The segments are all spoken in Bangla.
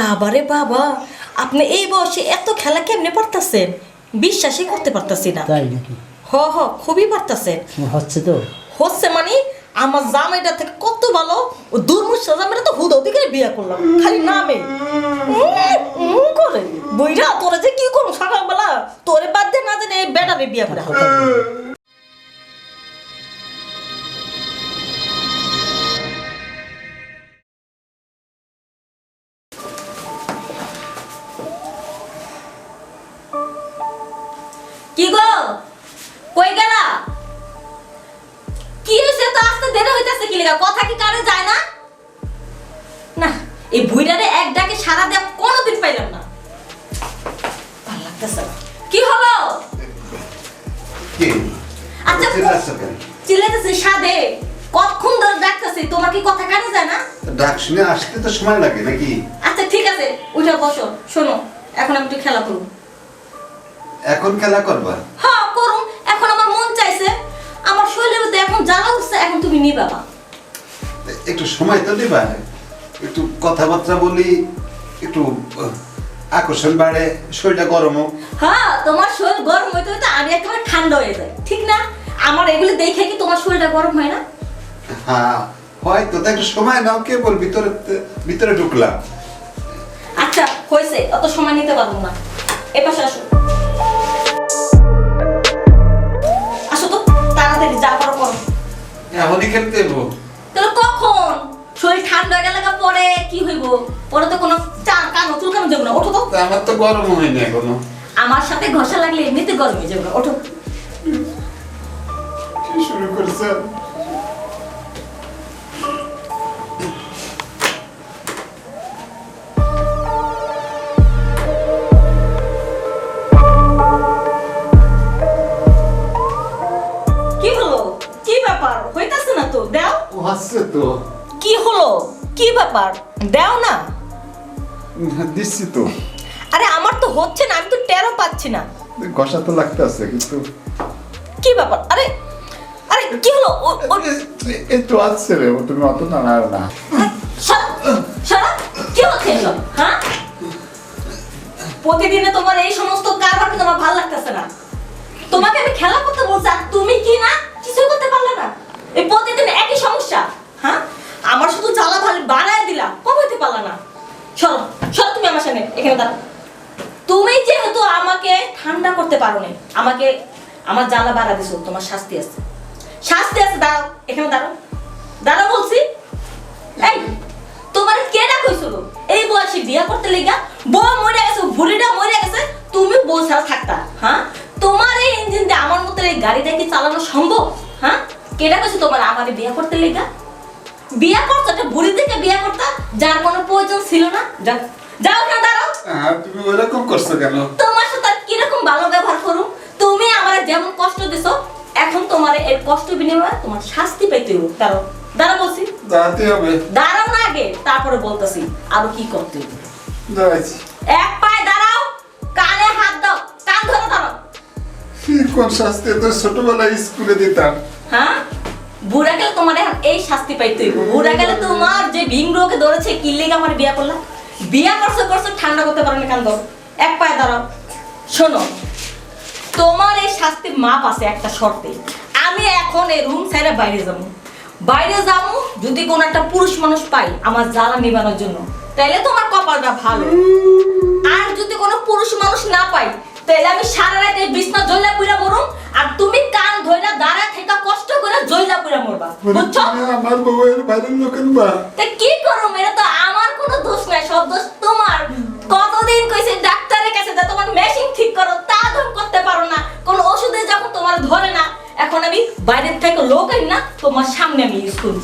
বাবারে বাবা আপনি এই বয়সে এত খেলা কেমনে পারতাছেন? বিশ্বাসই করতে পারতাছি না। তাই নাকি? হ হ খুবই পারতাছেন। হচ্ছে তো? হচ্ছে মানে আমার জামাইটা থেকে কত ভালো ও দুর্মুষা জামাইটা তো হুদ দিকে বিয়ে করলাম খালি নামে। করে। বইরা তোরে যে কি করব সকালবেলা? তোরে বাদ দিয়ে না জানে এই বেটারে বিয়ে করে। হইতাছে কথা কি কারে যায় না? না এই বুইড়ারে এক ডাকে সারা দেয়া কোনোদিন পাইলাম না। ভালো লাগতেছে না। কি হলো? কি? আচ্ছা চিল্লাচ্ছ সাদে কতক্ষণ ধরে ডাকতেছি? তোমার কি কথা কানে যায় না? ডাক শুনে আসতে তো সময় লাগে নাকি? আচ্ছা ঠিক আছে উঠে বসো। শোনো এখন আমি একটু খেলা করব। এখন খেলা করবা? হ্যাঁ করুন এখন আমার মন চাইছে। আমার শরীরের মধ্যে এখন জ্বালা উঠছে এখন তুমি নিবা একটু সময় তো দিবা। একটু কথাবার্তা বলি একটু আকর্ষণ বাড়ে শরীরটা গরম হোক। হ্যাঁ তোমার শরীর গরম হইতে হইতে আমি একেবারে ঠান্ডা হয়ে যায় ঠিক না? আমার এগুলি দেখে কি তোমার শরীরটা গরম হয় না? হ্যাঁ হয়তো তো একটু সময় নাও কে বল ভিতরে ভিতরে ঢুকলাম। আচ্ছা হয়েছে অত সময় নিতে পারব না। এ পাশে আসো। আসো তো তাড়াতাড়ি যা করো। করো এখনই খেলতে দেবো তাহলে হয়ে গেলে পরে কি হইব? পরে তো কোনো চা কানো চুলকানো যাব না? ওঠো তো। আমার তো গরম হয়নি এখনও। আমার সাথে ঘষা লাগলে এমনিতে গরম হয়ে যাবে। না ওঠো। কি শুরু করছে? কি হলো? কি ব্যাপার? হইতাছে না তো? দাও। হাসছে তো। কি ব্যাপার? দাও না। দিচ্ছি তো আরে আমার তো হচ্ছে না আমি তো টেরও পাচ্ছি না। ঘষা তো লাগতে আছে কিন্তু কি ব্যাপার? আরে আরে কি হলো? একটু আসছে রে তুমি অত না না সরা, কি হচ্ছে হ্যাঁ? প্রতিদিনে তোমার এই সমস্ত কারবার কিন্তু আমার ভালো লাগতেছে না। তোমাকে আমি খেলা করতে বলছি আর তুমি কি না কিছু করতে পারলে না। এই প্রতিদিন একই সমস্যা হ্যাঁ? আমার শুধু জ্বালা ভালো বাড়ায় দিলা কমাইতে পারলা না। সরো সরো তুমি আমার সামনে, এখানে দাঁড়াও। তুমি যেহেতু আমাকে ঠান্ডা করতে পারো না আমাকে আমার জ্বালা বাড়া দিছো, তোমার শাস্তি আছে। শাস্তি আছে, দাঁড়াও, এখানে দাঁড়াও। দাঁড়াও বলছি। এই, তোমার কে না কইছিল এই বয়সে বিয়া করতে লেগা বউ মরে গেছে বুড়িটা মরে গেছে, তুমি বউ ছাড়া থাকতা হ্যাঁ? তোমার এই ইঞ্জিন দিয়ে আমার মতো এই গাড়িটা কি চালানো সম্ভব হ্যাঁ? কেটা কইছে তোমার? আমার বিয়া করতে লেগা বিয়া করছ? একটা বুড়ি থেকে বিয়া করতা? যার কোনো প্রয়োজন ছিল না? যাও। যাও না দাঁড়াও। হ্যাঁ তুমি ওরকম করছ কেন? তোমার সাথে আর কীরকম ভালো ব্যবহার করুম? তুমি আমার যেমন কষ্ট দিছো এখন তোমার এর কষ্ট বিনিময়ে তোমার শাস্তি পেতে হবে দাঁড়াও। দাঁড়াও বলছি। দাঁড়াতে হবে। দাঁড়াও না আগে তারপরে বলতেছি। আরও কি করতে হবে। দাঁড়াইছি। এক পায়ে দাঁড়াও কানে হাত দাও কান ধরে দাঁড়াও। কি কোন শাস্তি? তো ছোটবেলায় স্কুলে দিতাম। হ্যাঁ? বুড়া গেলে তোমার এই শাস্তি বুড়া গেলে তোমার যে ধরেছে আমার বিয়া করলা? বিয়া করছ করছ, ঠান্ডা করতে পারো না কান এক পায়ে দাঁড়াও। শোনো, তোমার এই মাপ আছে একটা শর্তে। আমি এখন এই রুম ছেড়ে বাইরে যাব। বাইরে যাব যদি কোনো একটা পুরুষ মানুষ পাই আমার জ্বালা নিবানোর জন্য। তাইলে তোমার কপালটা ভালো। আর যদি কোনো পুরুষ মানুষ না পাই তাহলে আমি সারা রাত বিছনা জয়লা পুরা মরুম আর তুমি কান ধইরা দাঁড়া থেকে কষ্ট করে জইলা পুরা মরবা বুঝছ? আমার বউয়ের বাইরের লোকের বা তা কি করো এটা তো আমার কোনো দোষ নাই সব দোষ তোমার। কতদিন কইছে ডাক্তারের কাছে যা তোমার মেশিন ঠিক করো তা ধর করতে পারো না। কোন ওষুধে যখন তোমার ধরে না এখন আমি বাইরের থেকে লোক আই না তোমার সামনে আমি ইউজ করি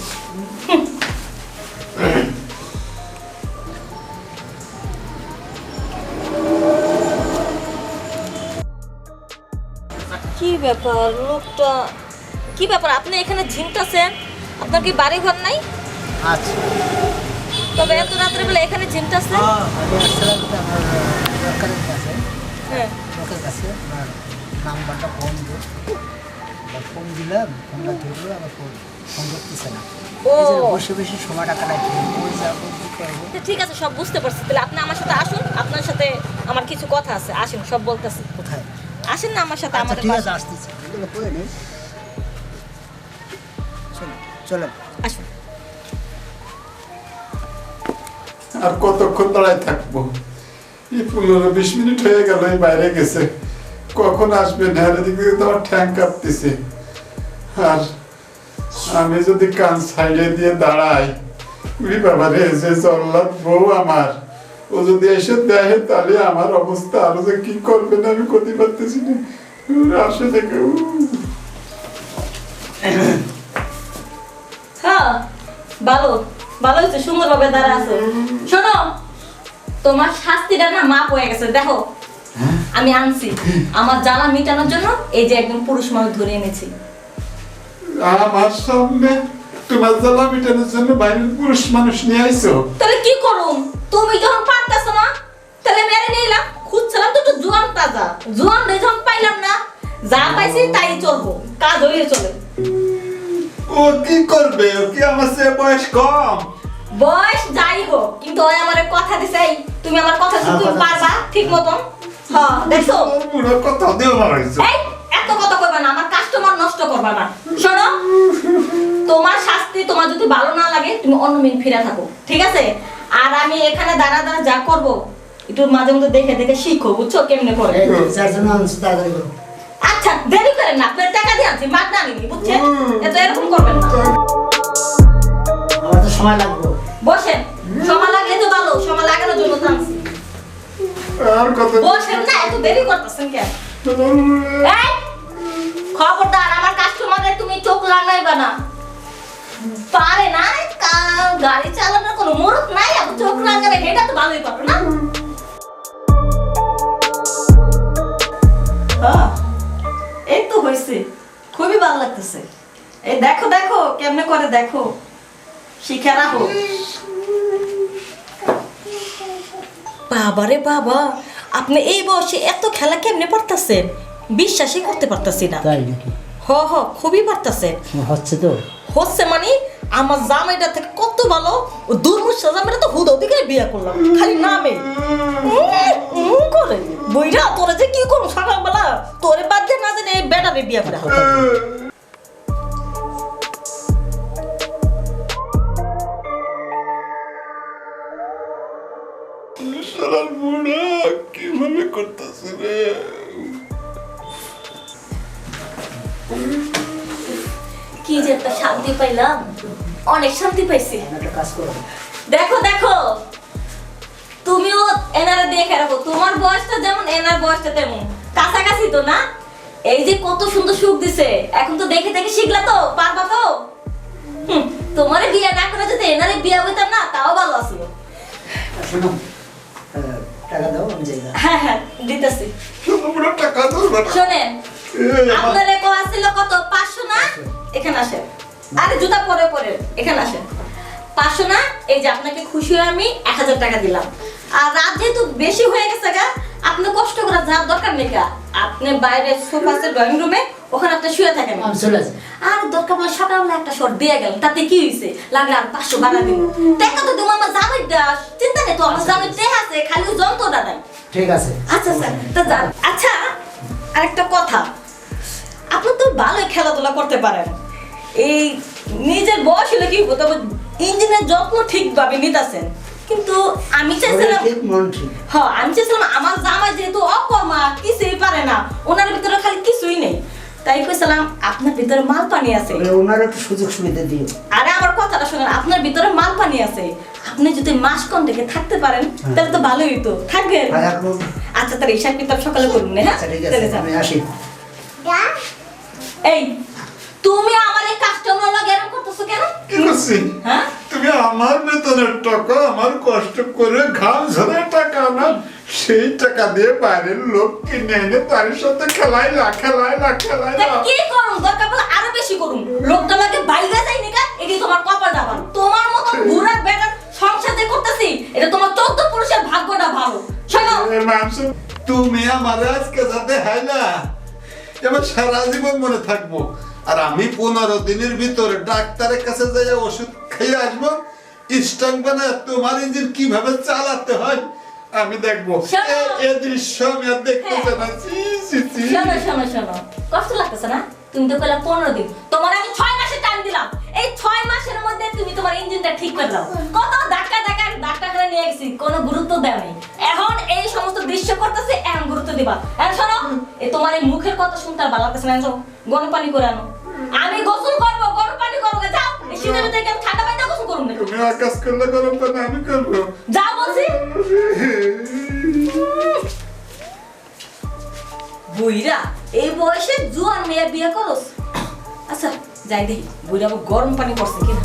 ব্যাপার? লোকটা কি ব্যাপার? আপনি এখানে ঝিমটাছেন আপনার কি বাড়ি ঘর নাই? আচ্ছা তবে এত রাত্রে বেলা এখানে ঝিমটাছেন আমার লোকের কাছে। হ্যাঁ। লোকের কাছে আমার নাম্বারটা ফোন দিল ফোন দিলাম ফোনটা ধরলো আবার ফোন ফোন করতেছে না। বসে বসে সময়টা কাটাচ্ছি ঠিক আছে সব বুঝতে পারছি। তাহলে আপনি আমার সাথে আসুন আপনার সাথে আমার কিছু কথা আছে আসুন সব বলতেছি। কোথায়? আসেন না আমার সাথে আচ্ছা আমাদের ঠিক আছে। আসতেছি। এগুলো করে নিই চলো চলো আসুন। আর কতক্ষণ দাঁড়ায় থাকব? এই পনেরো বিশ মিনিট হয়ে গেল এই বাইরে গেছে। কখন আসবে? হ্যাঁ এদিক থেকে তো আমার ঠ্যাং কাঁপতেছে। আর আমি যদি কান সাইডে দিয়ে দাঁড়াই উনি বাবা রে যে জল্লাদ বউ আমার। ও যদি এসে দেখে তাহলে আমার অবস্থা আরও যে কি করবেন আমি করতে পারতেছি না। আসে দেখে হ্যাঁ ভালো ভালো হয়েছে সুন্দরভাবে দাঁড়া আছো। শোনো তোমার শাস্তিটা না মাপ হয়ে গেছে দেখো। আমি আনছি। আমার জ্বালা মিটানোর জন্য এই যে একদম পুরুষ মানুষ ধরে এনেছি। আমার সামনে তোমার জ্বালা মিটানোর জন্য বাইরের পুরুষ মানুষ নিয়ে আইছো। তাহলে কি করুম? তুমি যখন না তাহলে মেরে নিলাম খুঁজছিলাম তো একটু জোয়ান তাজা। জোয়ান যখন পাইলাম না যা পাইছি তাই চলবো কাজ হয়ে চলে। ও কি করবে? ও কি আমার সে বয়স কম? বয়স যাই হোক কিন্তু ওই আমার কথা দিছে তুমি আমার কথা শুনতে হ্যাঁ, পারবা ঠিক মতন? হ্যাঁ দেখছ? তোর বুড়ো কথা দেও মারাইছো এই এত কথা কইবা না আমার কাস্টমার নষ্ট করবা না। শোনো তোমার শাস্তি তোমার যদি ভালো না লাগে তুমি অন্য মিন ফিরে থাকো ঠিক আছে? আর আমি এখানে দাঁড়া দাঁড়া যা করব একটু মাঝে মধ্যে দেখে দেখে শিখো বুঝছ? কেমনে করে? করো। আচ্ছা দেরি করেন না আপনার টাকা দিয়ে আনছি মাগ না নিনি বুঝছেন এত এরকম করবেন না। আমার তো সময় লাগবে। বসেন সময় লাগলে তো ভালো সময় লাগানোর জন্য তো আনছি। আর কত বসেন না এত দেরি করতেছেন কেন? এই খবরদার আমার তুমি চোখ লাগাইবা না। পারে না গাড়ি চালানোর কোনো মুরত নাই চোখ লাগাবে এটা তো ভালোই পারো না। হ্যাঁ, এই তো হয়েছে খুবই ভালো লাগতেছে। এই দেখো দেখো কেমনে করে দেখো। শিখে রাখো। বাবারে বাবা আপনি এই বয়সে এত খেলা কেমনে পারতাছেন? বিশ্বাসই করতে পারতাছি না। তাই নাকি? হ হ খুবই পারতাছেন। হচ্ছে তো। হচ্ছে মানে আমার জামাইটা থেকে কত ভালো ও দুর্মুষা জামাইটা তো হুদ ওদিকে বিয়ে করলাম। খালি নামে। উম করে বইরা তোরে যে কি করব সকালবেলা তোরে বাদ দিয়ে না জানি এই বেটারে বিয়ে করে সারার বুড়া কীভাবে করতেছে রে? কি যে একটা শান্তি পাইলাম। অনেক শান্তি পাইছি। দেখো দেখো। তুমিও এনারা দেখে রাখো। তোমার বয়সটা যেমন এনার বয়সটা তেমন। কাছাকাছি তো না? এই যে কত সুন্দর সুখ দিছে। এখন তো দেখে দেখে শিখলা তো পারবা তো? তোমারে বিয়ে না করে যদি এনারে বিয়ে হইতাম না তাও ভালো আছিল শোনো টাকা দাও আমি যাই হ্যাঁ হ্যাঁ দিতেছি। সারা টাকা দাও শোনেন আপনার এক আসছিল কত? পাঁচশো না? এখানে আসেন। আরে জুতা পরে পরে। এখানে আসেন। পাঁচশো না? এই যে আপনাকে খুশি হয়ে আমি এক হাজার টাকা দিলাম। আর রাত যেহেতু বেশি হয়ে গেছে গা আপনি কষ্ট করে যাওয়ার দরকার নেই গা। আপনি বাইরে ড্রয়িং রুমে ওখানে আপনি শুয়ে থাকেন। আসি। আর দরকার পড়লে সকালবেলা একটা শট দিয়ে গেল তাতে কি হয়েছে লাগলে আর পাঁচশো বাড়া তো তুমি আমার জামাই দাস চিন্তা নেই তো আমার জামাই দেহ আছে খালি যন্ত্রটা নাই ঠিক আছে। আচ্ছা স্যার তা যান। আচ্ছা আরেকটা কথা। আপনি তো ভালোই খেলাধুলা করতে পারেন। এই নিজের বয়স হলে কি হতো ইঞ্জিনের যত্ন ঠিকভাবে নিতেছেন। কিন্তু আমি চাইছিলাম ঠিক মন ঠিক। হ্যাঁ আমি চাইছিলাম আমার জামাই যেহেতু অকর্মা কিছুই পারে না। ওনার ভিতরে খালি কিছুই নেই। তাই কইছিলাম আপনার ভিতরে মাল পানি আছে। ওনার একটু সুযোগ সুবিধা দিও। আরে আমার কথাটা শুনেন আপনার ভিতরে মাল পানি আছে। আপনি যদি মাস কম থেকে থাকতে পারেন তাহলে তো ভালোই হতো থাকবেন আচ্ছা আচ্ছা তাহলে হিসাব কিতাব সকালে করুন হ্যাঁ? আচ্ছা। আমি আসি। এই তুমি আমার এই কাস্টমার লাগে এরকম করতেছো কেন? কি করছি হ্যাঁ? তুমি আমার বেতনের টাকা আমার কষ্ট করে ঘাম ঝরে টাকা না সেই টাকা দিয়ে বাইরের লোক কিনে এনে তার সাথে খেলাইলা খেলাইলা খেলাইলা। তা কি করুন দরকার পড়লে আরও বেশি করুন লোকটা লাগে বাইরে যাই নিকা? এটি তোমার কপাল দাবান তোমার মতো ঘুরা বেটার সংসার যে করতেছি এটা তোমার চোদ্দ পুরুষের ভাগ্যটা ভালো। শোনো। তুমি আমার আজকে সাথে হাইলা এবার সারা জীবন মনে থাকব। আর আমি পনেরো দিনের ভিতরে ডাক্তারের কাছে যাই ওষুধ খেয়ে আসব। স্ট্রং বানায় তোমার ইঞ্জিন কীভাবে চালাতে হয় আমি দেখব। এ- দৃশ্য আমি আর দেখতেছে না। ছি, ছি, ছি। শোনো শোনো শোনো। কষ্ট লাগতেছে না? তুমি তো কইলা পনেরো দিন। তোমার আমি ছয় মাসের টাইম দিলাম। এই ছয় মাসের মধ্যে তুমি তোমার ইঞ্জিনটা ঠিক করে দাও। কত ধাক্কা ধাক্কা ডাক্তারখানে নিয়ে গেছি কোনো গুরুত্ব নেই। এখন এই সমস্ত দৃশ্য করতেছে এখন গুরুত্ব দিবা। এখন শোনো তোমার এই মুখের কথা শুনতে আর ভালো লাগতেছে না পানি করে আনো। আমি গোসল করব গরম পানি করব যাও। এই শীতের থেকে কেন ঠান্ডা পানিতে গোসল করব না তুমি আকাশ করলে গরম পানি আমি করব। যাও বলছি। বুইরা এই বয়সে জুয়ান মেয়ে বিয়ে করস। আচ্ছা যাই দেখি বুইরা গরম পানি করছে কিনা?